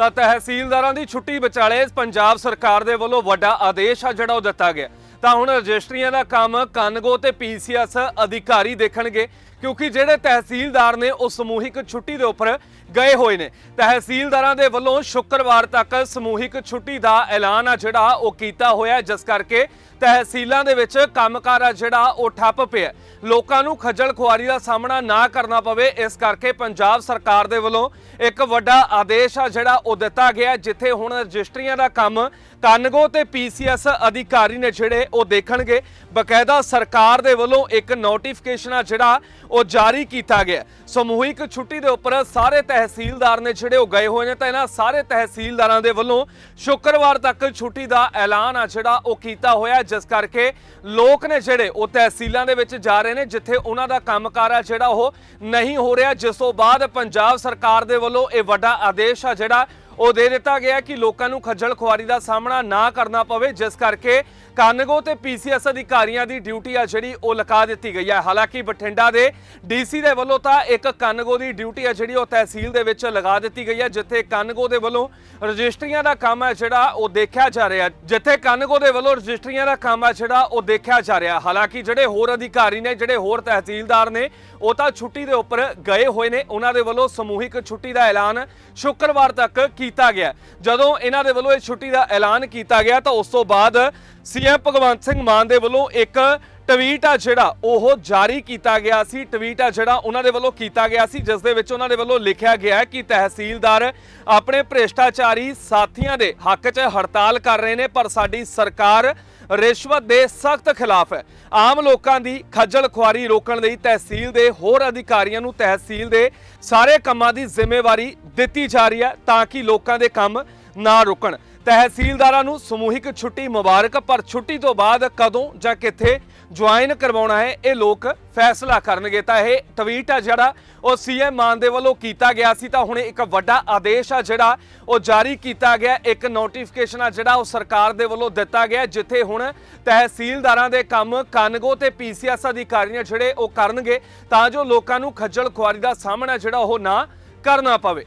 ਤਾਂ ਤਹਿਸੀਲਦਾਰਾਂ ਦੀ ਛੁੱਟੀ ਵਿਚਾਲੇ ਪੰਜਾਬ ਸਰਕਾਰ ਦੇ ਵੱਲੋਂ ਵੱਡਾ ਆਦੇਸ਼ ਆ ਜਿਹੜਾ ਉਹ ਦਿੱਤਾ ਗਿਆ। ਤਾਂ ਹੁਣ ਰਜਿਸਟਰੀਆਂ ਦਾ ਕੰਮ ਕਨਗੋ ਤੇ ਪੀਸੀਐਸ ਅਧਿਕਾਰੀ ਦੇਖਣਗੇ, ਕਿਉਂਕਿ ਜਿਹੜੇ ਤਹਿਸੀਲਦਾਰ ਨੇ ਉਹ ਸਮੂਹਿਕ ਛੁੱਟੀ ਦੇ ਉੱਪਰ ਗਏ ਹੋਏ ਨੇ। ਤਹਿਸੀਲਦਾਰਾਂ ਦੇ ਵੱਲੋਂ ਸ਼ੁੱਕਰਵਾਰ ਤੱਕ ਸਮੂਹਿਕ ਛੁੱਟੀ ਦਾ ਐਲਾਨ ਆ ਜਿਹੜਾ ਉਹ ਕੀਤਾ ਹੋਇਆ ਜਿਸ ਕਰਕੇ ਤਹਿਸੀਲਾਂ ਦੇ ਵਿੱਚ ਕੰਮਕਾਰ ਆ ਜਿਹੜਾ, ਉਹ ਠੱਪ ਪਿਆ ਲੋਕਾਂ ਨੂੰ ਖੱਜਲ ਖੁਆਰੀ ਦਾ ਸਾਹਮਣਾ ਨਾ ਕਰਨਾ ਪਵੇ, ਇਸ ਕਰਕੇ ਪੰਜਾਬ ਸਰਕਾਰ ਦੇ ਵੱਲੋਂ ਇੱਕ ਵੱਡਾ ਆਦੇਸ਼ ਆ ਜਿਹੜਾ, ਉਹ ਦਿੱਤਾ ਗਿਆ ਜਿੱਥੇ ਹੁਣ ਰਜਿਸਟਰੀਆਂ ਦਾ ਕੰਮ ਕਨਗੋ ਤੇ ਪੀਸੀਐਸ ਅਧਿਕਾਰੀ ਨੇ ਜਿਹੜੇ, ਉਹ ਦੇਖਣਗੇ। ਬਕਾਇਦਾ ਸਰਕਾਰ ਦੇ ਵੱਲੋਂ ਇੱਕ ਨੋਟੀਫਿਕੇਸ਼ਨ ਆ ਜਿਹੜਾ, ਉਹ ਜਾਰੀ ਕੀਤਾ ਗਿਆ ਸਮੂਹਿਕ ਛੁੱਟੀ ਦੇ ਉੱਪਰ ਸਾਰੇ ਤਹਿਸੀਲਦਾਰ ਨੇ ਜਿਹੜੇ, ਉਹ ਗਏ ਹੋਏ ਨੇ, ਤਾਂ ਇਹਨਾਂ ਸਾਰੇ ਤਹਿਸੀਲਦਾਰਾਂ ਦੇ ਵੱਲੋਂ ਸ਼ੁੱਕਰਵਾਰ ਤੱਕ ਛੁੱਟੀ ਦਾ ਐਲਾਨ ਆ ਜਿਹੜਾ, ਉਹ ਕੀਤਾ ਹੋਇਆ ਜਿਸ ਕਰਕੇ ਲੋਕ ਨੇ ਜਿਹੜੇ ਉਹ ਤਹਿਸੀਲਾਂ ਦੇ ਵਿੱਚ ਜਾ ਰਹੇ ਨੇ, ਜਿੱਥੇ ਉਹਨਾਂ ਦਾ ਕੰਮਕਾਰ ਆ ਜਿਹੜਾ ਉਹ ਨਹੀਂ ਹੋ ਰਿਹਾ। ਜਿਸ ਤੋਂ ਬਾਅਦ ਪੰਜਾਬ ਸਰਕਾਰ ਦੇ ਵੱਲੋਂ ਇਹ ਵੱਡਾ ਆਦੇਸ਼ ਆ ਜਿਹੜਾ ਉਹ ਦੇ ਦਿੱਤਾ ਗਿਆ ਕਿ ਲੋਕਾਂ ਨੂੰ ਖੱਜਲ ਖੁਆਰੀ ਦਾ ਸਾਹਮਣਾ ਨਾ ਕਰਨਾ ਪਵੇ, ਜਿਸ ਕਰਕੇ ਕਾਨਗੋ ਤੇ ਪੀਸੀਐਸ ਅਧਿਕਾਰੀਆਂ ਦੀ ਡਿਊਟੀ ਆ ਜਿਹੜੀ ਉਹ ਲਗਾ ਦਿੱਤੀ ਗਈ ਹੈ। ਹਾਲਾਂਕਿ ਬਠਿੰਡਾ ਦੇ ਡੀਸੀ ਦੇ ਵੱਲੋਂ ਤਾਂ ਇੱਕ ਕਾਨਗੋ ਦੀ ਡਿਊਟੀ ਆ ਜਿਹੜੀ ਉਹ ਤਹਿਸੀਲ ਦੇ ਵਿੱਚ ਲਗਾ ਦਿੱਤੀ ਗਈ ਹੈ, ਜਿੱਥੇ ਕਾਨਗੋ ਦੇ ਵੱਲੋਂ ਰਜਿਸਟਰੀਆਂ ਦਾ ਕੰਮ ਹੈ ਜਿਹੜਾ ਉਹ ਦੇਖਿਆ ਜਾ ਰਿਹਾ ਜਿੱਥੇ ਕਾਨਗੋ ਦੇ ਵੱਲੋਂ ਰਜਿਸਟਰੀਆਂ ਦਾ ਕੰਮ ਹੈ ਜਿਹੜਾ ਉਹ ਦੇਖਿਆ ਜਾ ਰਿਹਾ ਹਾਲਾਂਕਿ ਜਿਹੜੇ ਹੋਰ ਅਧਿਕਾਰੀ ਨੇ, ਜਿਹੜੇ ਹੋਰ ਤਹਿਸੀਲਦਾਰ ਨੇ, ਉਹ ਤਾਂ ਛੁੱਟੀ ਦੇ ਉੱਪਰ ਗਏ ਹੋਏ ਨੇ। ਉਹਨਾਂ ਦੇ ਵੱਲੋਂ ਸਮੂਹਿਕ ਛੁੱਟੀ ਦਾ ਐਲਾਨ ਸ਼ੁੱਕਰਵਾਰ ਤੱਕ ਕੀਤਾ ਗਿਆ। ਜਦੋਂ ਇਹਨਾਂ ਦੇ ਵੱਲੋਂ ਇਹ ਛੁੱਟੀ ਦਾ ਐਲਾਨ ਕੀਤਾ ਗਿਆ ਤਾਂ ਉਸ ਤੋਂ ਬਾਅਦ ਸੀਐਮ ਭਗਵੰਤ ਸਿੰਘ ਮਾਨ ਦੇ ਵੱਲੋਂ ਇੱਕ ਟਵੀਟ ਆ ਜਿਹੜਾ ਉਹ ਜਾਰੀ ਕੀਤਾ ਗਿਆ ਸੀ, ਟਵੀਟ ਆ ਜਿਹੜਾ ਉਹਨਾਂ ਦੇ ਵੱਲੋਂ ਕੀਤਾ ਗਿਆ ਸੀ, ਜਿਸ ਦੇ ਵਿੱਚ ਉਹਨਾਂ ਦੇ ਵੱਲੋਂ ਲਿਖਿਆ ਗਿਆ ਕਿ ਤਹਿਸੀਲਦਾਰ ਆਪਣੇ ਭ੍ਰਿਸ਼ਟਾਚਾਰੀ ਸਾਥੀਆਂ ਦੇ ਹੱਕ 'ਚ ਹੜਤਾਲ ਕਰ ਰਹੇ ਨੇ, ਪਰ ਸਾਡੀ ਸਰਕਾਰ ਰਿਸ਼ਵਤ ਦੇ ਸਖਤ ਖਿਲਾਫ ਹੈ। ਆਮ ਲੋਕਾਂ ਦੀ ਖੱਜਲ ਖੁਆਰੀ ਰੋਕਣ ਲਈ ਤਹਿਸੀਲ ਦੇ ਹੋਰ ਅਧਿਕਾਰੀਆਂ ਨੂੰ ਤਹਿਸੀਲ ਦੇ ਸਾਰੇ ਕੰਮਾਂ ਦੀ ਜ਼ਿੰਮੇਵਾਰੀ ਦਿੱਤੀ ਜਾ ਰਹੀ ਹੈ ਤਾਂ ਕਿ ਲੋਕਾਂ ਦੇ ਕੰਮ ਨਾ ਰੁਕਣ। ਤਹਿਸੀਲਦਾਰਾਂ ਨੂੰ ਸਮੂਹਿਕ ਛੁੱਟੀ ਮੁਬਾਰਕ, ਪਰ ਛੁੱਟੀ ਤੋਂ ਬਾਅਦ ਕਦੋਂ ਜਾਂ ਕਿੱਥੇ ਜੁਆਇਨ ਕਰਵਾਉਣਾ ਹੈ, ਇਹ ਲੋਕ ਫੈਸਲਾ ਕਰਨਗੇ। ਤਾਂ ਇਹ ਟਵੀਟ ਆ ਜਿਹੜਾ ਉਹ ਸੀਐਮ ਮਾਨ ਦੇ ਵੱਲੋਂ ਕੀਤਾ ਗਿਆ ਸੀ, ਤਾਂ ਹੁਣ ਇੱਕ ਵੱਡਾ ਆਦੇਸ਼ ਆ ਜਿਹੜਾ ਉਹ ਜਾਰੀ ਕੀਤਾ ਗਿਆ। ਇੱਕ ਨੋਟੀਫਿਕੇਸ਼ਨ ਆ ਜਿਹੜਾ ਉਹ ਸਰਕਾਰ ਦੇ ਵੱਲੋਂ ਦਿੱਤਾ ਗਿਆ, ਜਿੱਥੇ ਹੁਣ ਤਹਿਸੀਲਦਾਰਾਂ ਦੇ ਕੰਮ ਕਾਨਗੋ ਤੇ ਪੀਸੀਐਸ ਅਧਿਕਾਰੀ ਨੇ ਜਿਹੜੇ ਉਹ ਕਰਨਗੇ, ਤਾਂ ਜੋ ਲੋਕਾਂ ਨੂੰ ਖੱਜਲ ਖੁਆਰੀ ਦਾ ਸਾਹਮਣਾ ਜਿਹੜਾ ਉਹ ਨਾ ਕਰਨਾ ਪਵੇ।